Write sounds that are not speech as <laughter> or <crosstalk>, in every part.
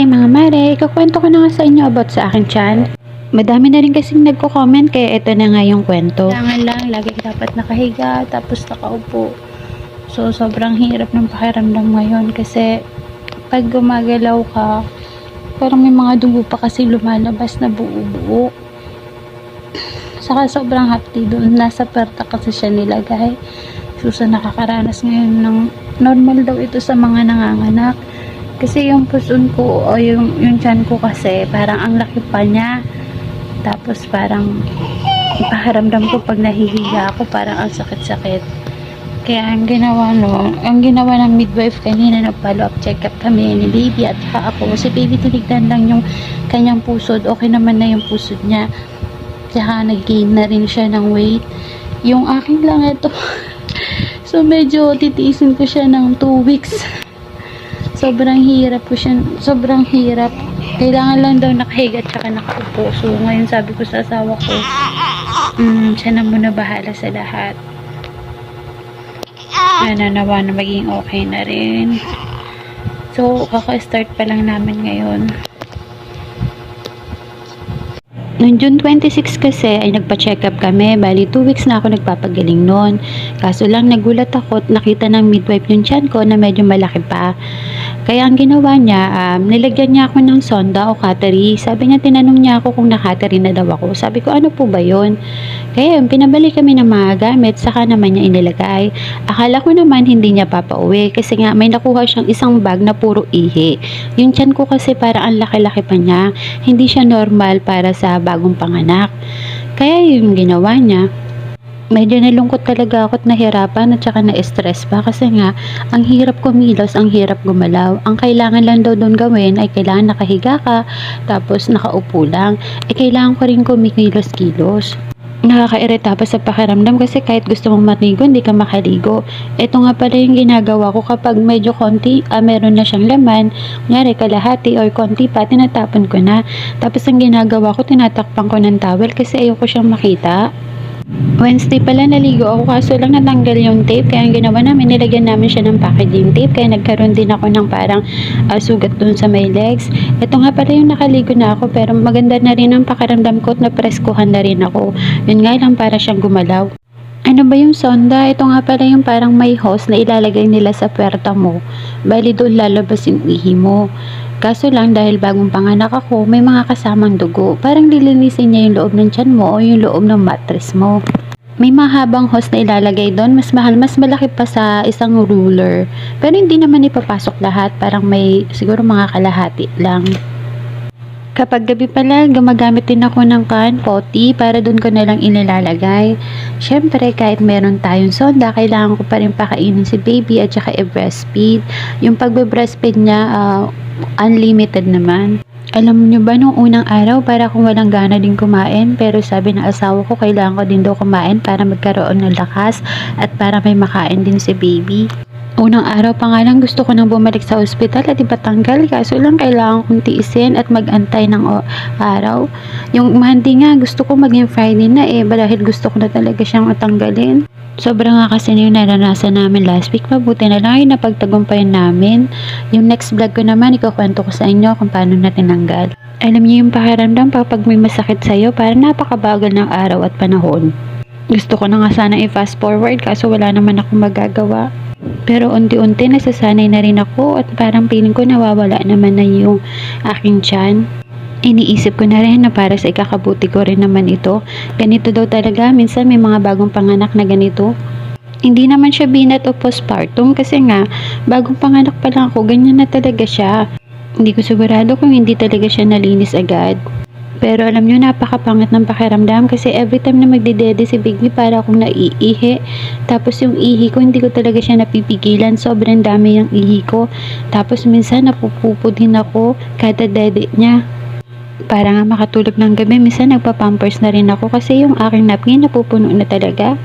Ay mga mare, ikakwento ko na nga sa inyo about sa aking chan. Madami na rin kasing nagko-comment kaya ito na nga yung kwento. Kailangan lang, lagi dapat nakahiga tapos nakaupo. So sobrang hirap ng pakiramdam ngayon kasi pag gumagalaw ka, parang may mga dugo pa kasi lumalabas na buo-buo. Saka sobrang hapti doon. Nasa perta kasi siya nilagay. So sa nakakaranas ngayon ng normal daw ito sa mga nanganganak. Kasi yung puson ko o yung, yung chan ko kasi parang ang laki pa niya. Tapos parang pakiramdam ko pag nahihiga ako parang ang sakit-sakit. Kaya ang ginawa no, ang ginawa ng midwife kanina nag-follow up check up kami ni baby at saka ako. Si baby tinignan lang yung kanyang pusod. Okay naman na yung pusod niya. Tsaka nag-gain na rin siya ng weight. Yung akin lang ito. <laughs> so medyo titiisin ko siya ng 2 weeks. Sobrang hirap po siya. Sobrang hirap. Kailangan lang daw nakahiga at saka nakaupo. So ngayon sabi ko sa asawa ko, mm, siya na muna bahala sa lahat. Ano nawa na maging okay na rin. So, kaka-start pa lang namin ngayon. Noong June 26 kasi ay nagpa-check up kami. Bali, 2 weeks na ako nagpapagaling noon. Kaso lang nagulat ako at nakita ng midwife yung tiyan ko na medyo malaki pa. Kaya ang ginawa niya, um, nilagyan niya ako ng sonda o cattery. Sabi niya, tinanong niya ako kung na-cattery na daw ako. Sabi ko, ano po ba yun? Kaya yun, pinabali kami ng mga gamit, saka naman niya inilagay. Akala ko naman hindi niya papauwi kasi nga may nakuha siyang isang bag na puro ihi. Yung tiyan ko kasi para ang laki-laki pa niya. Hindi siya normal para sa bagong panganak. Kaya yung ginawa niya, medyo nalungkot talaga ako at nahirapan at saka na-stress pa kasi nga ang hirap kumilos, ang hirap gumalaw. Ang kailangan lang daw doon gawin ay kailangan nakahiga ka tapos nakaupo lang. Eh kailangan ko rin kumikilos-kilos. Nakakairita pa sa pakiramdam kasi kahit gusto mong maligo, hindi ka makaligo. Ito nga pala yung ginagawa ko kapag medyo konti, ah, meron na siyang laman, ngari kalahati or konti pa, tinatapon ko na. Tapos ang ginagawa ko, tinatakpan ko ng towel kasi ayoko siyang makita. Wednesday pala naligo ako kaso lang natanggal yung tape kaya ang ginawa namin nilagyan namin siya ng packaging tape kaya nagkaroon din ako ng parang ah, sugat dun sa may legs. Ito nga pala yung nakaligo na ako pero maganda na rin ang pakiramdam ko at napreskuhan na rin ako. Yun nga lang para siyang gumalaw. Ano ba yung sonda? Ito nga pala yung parang may hose na ilalagay nila sa puwerta mo. Bali doon lalabas yung ihi mo. Kaso lang dahil bagong panganak ako, may mga kasamang dugo. Parang lilinisin niya yung loob ng tiyan mo o yung loob ng mattress mo. May mahabang hose na ilalagay doon. Mas mahal, mas malaki pa sa isang ruler. Pero hindi naman ipapasok lahat. Parang may siguro mga kalahati lang. Kapag gabi pala, gumagamit din ako ng can potty para doon ko na lang inilalagay. Siyempre, kahit meron tayong sonda, kailangan ko pa rin pakainin si baby at saka i-breastfeed. Yung pagbe-breastfeed niya, ah, unlimited naman. Alam niyo ba nung unang araw para kung walang gana din kumain pero sabi ng asawa ko kailangan ko din daw kumain para magkaroon ng lakas at para may makain din si baby. Unang araw pa nga lang gusto ko nang bumalik sa ospital at ipatanggal kaso lang kailangan kong tiisin at magantay ng araw. Yung Monday nga gusto ko maging Friday na eh dahil gusto ko na talaga siyang matanggalin. Sobrang nga kasi na yung naranasan namin last week. Mabuti na lang yung napagtagumpayan namin. Yung next vlog ko naman, ikakwento ko sa inyo kung paano na tinanggal. Alam niyo yung pakiramdam kapag may masakit sa'yo, parang napakabagal ng araw at panahon. Gusto ko na nga sana i-fast forward kaso wala naman akong magagawa. Pero unti-unti nasasanay na rin ako at parang feeling ko nawawala naman na yung aking tiyan. Iniisip ko na rin na para sa ikakabuti ko rin naman ito. Ganito daw talaga, minsan may mga bagong panganak na ganito. Hindi naman siya binat o postpartum kasi nga, bagong panganak pa lang ako, ganyan na talaga siya. Hindi ko sigurado kung hindi talaga siya nalinis agad. Pero alam nyo, napakapangit ng pakiramdam kasi every time na magdedede si Bigby para akong naiihi. Tapos yung ihi ko, hindi ko talaga siya napipigilan. Sobrang dami yung ihi ko. Tapos minsan napupupo din ako kada dede niya. Para nga makatulog ng gabi, minsan nagpa-pampers na rin ako kasi yung aking napkin napupuno na talaga.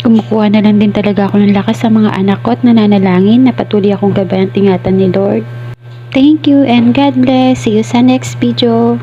Kumukuha na lang din talaga ako ng lakas sa mga anak ko at nananalangin na patuloy akong gabayan tingatan ni Lord. Thank you and God bless. See you sa next video.